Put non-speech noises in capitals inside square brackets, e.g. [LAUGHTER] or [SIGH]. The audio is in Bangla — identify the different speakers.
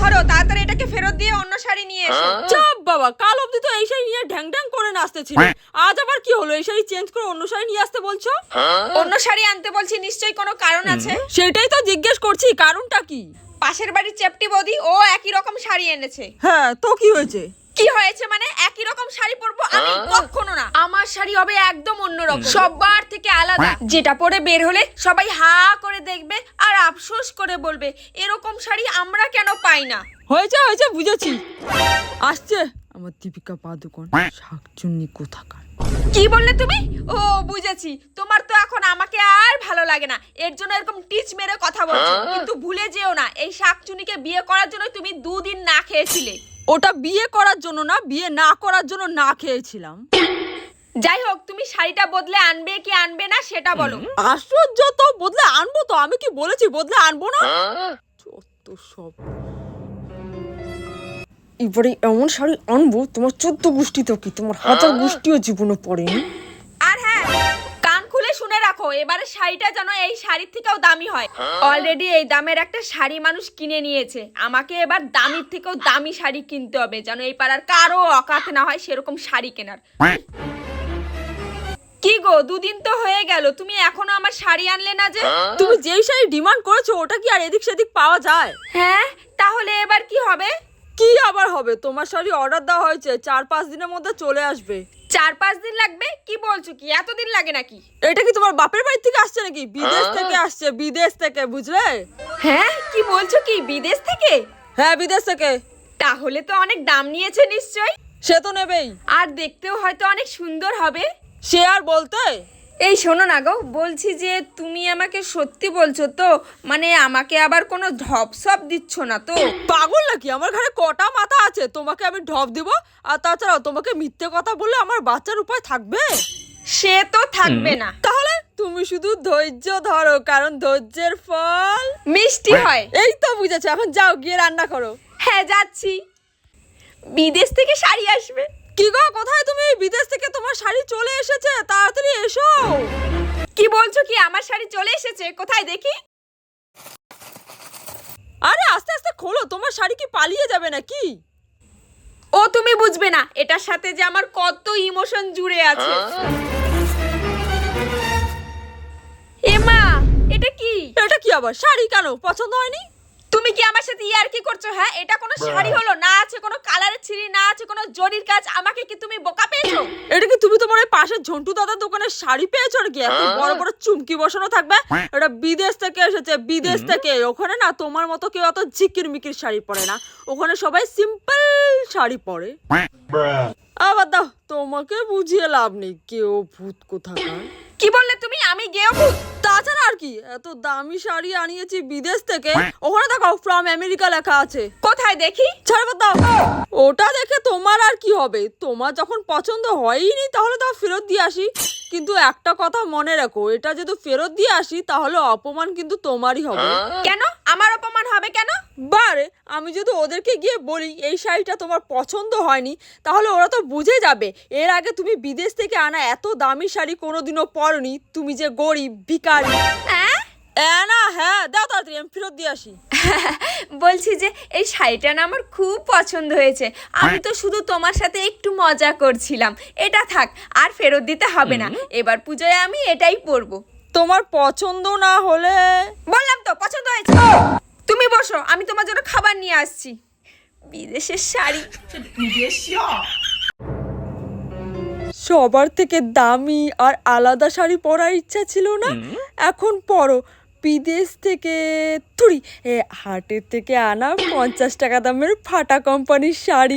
Speaker 1: ধরো তাড়াতাড়ি এটাকে ফেরত দিয়ে অন্য শাড়ি নিয়ে এসো।
Speaker 2: চাপ বাবা কাল অবধি তো এই শাড়ি নিয়ে ঢ্যাং ঢ্যাং করে নাচতেছিলে। আজ আবার কি হলো এই শাড়ি চেঞ্জ করে অন্য শাড়ি নিয়ে আসতে বলছো?
Speaker 1: অন্য শাড়ি আনতে বলছি নিশ্চয়ই কোনো কারণ আছে?
Speaker 2: সেটাই তো জিজ্ঞেস করছি কারণটা কি?
Speaker 1: পাশের বাড়ির চেপটি বৌদি ও একই রকম শাড়ি এনেছে।
Speaker 2: হ্যাঁ তো কি হয়েছে?
Speaker 1: কি হয়েছে মানে? একই রকম শাড়ি পরবো আমি কখনো না। আমার শাড়ি হবে একদম অন্যরকম। সবার থেকে আলাদা। যেটা পরে বের হলে সবাই হা করে দেখবে আর আফসোস করে বলবে এরকম শাড়ি আমরা কেন পাই না?
Speaker 2: হয়েছে হয়েছে বুঝেছি। আসছে। আমার দীপিকা পাদুকন শাকচুন্নি কোথাকার?
Speaker 1: কি বললে তুমি? ও বুঝেছি। তোমার তো এখন আমাকে আর ভালো লাগে না। এর জন্য এরকম টিচ মেরে কথা বলছো। কিন্তু ভুলে যেও না এই শাকচুনিকে বিয়ে করার জন্য তুমি দুদিন না খেয়েছিলে।
Speaker 2: ওটা বিয়ে করার জন্য না বিয়ে না করার জন্য না খেয়েছিলাম।
Speaker 1: যাই হোক তুমি শাড়িটা বদলে আনবে কি আনবে না সেটা বলো।
Speaker 2: আশ্চর্য তো বদলে আনব তো আমি কি বলেছি বদলে আনব না? যত সব। এবারে এমন শাড়ি আনব তোমার চোদ্দ গোষ্ঠী তো কি তোমার হাজার গোষ্ঠীও জীবনে পড়েনি?
Speaker 1: রাখো এবারে শাড়িটা যেন এই শাড়ির থেকেও দামি হয়। অলরেডি এই দামের একটা শাড়ি মানুষ কিনে নিয়েছে। আমাকে এবার দামির থেকেও দামি শাড়ি কিনতে হবে যেন এই পাড়ার কারও অকাত না হয় সেরকম শাড়ি কেনার। কি গো দুদিন তো হয়ে গেল তুমি এখনও আমার শাড়ি আনলে না যে?
Speaker 2: তুমি যেই শাড়ি ডিমান্ড করেছ ওটা কি আর এদিক সেদিক পাওয়া যায়?
Speaker 1: হ্যাঁ তাহলে এবার কি হবে?
Speaker 2: কি আবার হবে? তোমার শাড়ি অর্ডার দেওয়া হয়েছে চার পাঁচ দিনের মধ্যে চলে আসবে।
Speaker 1: চার পাঁচ দিন লাগবে? কি বলছো কি? এতদিন লাগে নাকি?
Speaker 2: এটা কি তোমার বাপের বাড়ি থেকে আসছে নাকি? বিদেশ থেকে আসছে বিদেশ থেকে বুঝলে?
Speaker 1: হ্যাঁ? কি বলছো কি? বিদেশ থেকে?
Speaker 2: হ্যাঁ বিদেশ থেকে।
Speaker 1: তাহলে তো অনেক দাম নিয়েছে নিশ্চয়ই।
Speaker 2: সে তো নেবেই।
Speaker 1: আর দেখতেও হয়তো অনেক সুন্দর হবে।
Speaker 2: সে আর বলতে?
Speaker 1: এই শোনো না গো বলছি যে তুমি আমাকে সত্যি বলছো তো মানে আমাকে আবার কোনো ধপসপ দিচ্ছ না তো?
Speaker 2: পাগল নাকি? আমার ঘরে কটা মাথা আছে তোমাকে আমি ঢপ দিব আর তাছাড়াও তোমাকে মিথ্যে কথা বললে আমার বাচ্চার উপায় থাকবে?
Speaker 1: সে তো থাকবে না।
Speaker 2: তাহলে তুমি শুধু ধৈর্য ধরো কারণ ধৈর্যের ফল
Speaker 1: মিষ্টি হয়।
Speaker 2: এই তো বুঝেছ এখন যাও গিয়ে রান্না করো।
Speaker 1: হ্যাঁ যাচ্ছি। বিদেশ থেকে শাড়ি আসবে।
Speaker 2: কি গো কোথায় বিদেশ থেকে তোমার শাড়ি চলে এসেছে তাড়াতাড়ি এসো।
Speaker 1: কি বলছো কি আমার শাড়ি চলে এসেছে? কোথায় দেখি?
Speaker 2: আরে আস্তে আস্তে খোলো তোমার শাড়ি কি পালিয়ে যাবে নাকি?
Speaker 1: ও তুমি বুঝবে না এটার সাথে যে আমার কত ইমোশন জুড়ে আছে। এমা এটা কি?
Speaker 2: এটা কি আবার? শাড়ি কেন? পছন্দ হয়নি?
Speaker 1: তুমি কি আমার সাথে ইয়ার কি করছ হ্যাঁ? এটা কোনো শাড়ি হলো না আছে কোনো কালারের ছিঁড়ি না আছে কোনো জরির কাজ আমাকে কি তুমি বোকা পেয়েছ?
Speaker 2: এটা কি তুমি তোমার ওই পাশের ঝন্টু দাদার দোকানে শাড়ি পেয়েছ নাকি এত বড় বড় চুমকি বসানো থাকবে? এটা বিদেশ থেকে এসেছে বিদেশ থেকে। ওখানে না তোমার মতো কেউ অত ঝিকির মিকির শাড়ি পরে না। ওখানে সবাই সিম্পল শাড়ি পরে। আবার দাও তোমাকে বুঝিয়ে লাভ নেই কেউ ভূত কোথাকার।
Speaker 1: কি বললে তুমি? আমি গেও ভূত?
Speaker 2: তাছাড়া আর কি, এত দামি শাড়ি আনিয়েছি বিদেশ থেকে, ওখানে দেখো ফ্রম আমেরিকা লেখা আছে।
Speaker 1: কোথায় দেখি?
Speaker 2: ওটা দেখে তোমার আর কি হবে? তোমার যখন পছন্দ হয়নি তাহলে তাও ফেরত দিয়ে আসি। কিন্তু একটা কথা মনে রাখো, এটা যদি ফেরত দিয়ে আসি, তাহলে অপমান কিন্তু তোমারই হবে।
Speaker 1: কেন? আমার অপমান হবে কেন?
Speaker 2: বারে আমি যদি ওদেরকে গিয়ে বলি এই শাড়িটা তোমার পছন্দ হয়নি তাহলে ওরা তো বুঝে যাবে। এর আগে তুমি বিদেশ থেকে আনা এত দামি শাড়ি কোনোদিনও পরনি তুমি যে গরিব ভিকারি
Speaker 1: হ্যাঁ
Speaker 2: না হ্যাঁ দাও তাড়াতাড়ি আমি ফেরত দিয়ে আসি। [LAUGHS]
Speaker 1: বলছি যে এই শাড়িটা না আমার খুব পছন্দ হয়েছে। আমি তো শুধু তোমার সাথে একটু মজা করছিলাম। এটা থাক আর ফেরত দিতে হবে না। এবার পুজোয় আমি এটাই পরবো।
Speaker 2: তোমার পছন্দ না হলে
Speaker 1: তুমি বসো আমি তোমার জন্য খাবার নিয়ে আসছি। বিদেশের শাড়ি।
Speaker 2: সবার থেকে দামি আর আলাদা শাড়ি পরার ইচ্ছা ছিল না? এখন পরো বিদেশ থেকে তুড়ি এ হাটের থেকে আনা পঞ্চাশ টাকা দামের ফাটা কোম্পানির শাড়ি।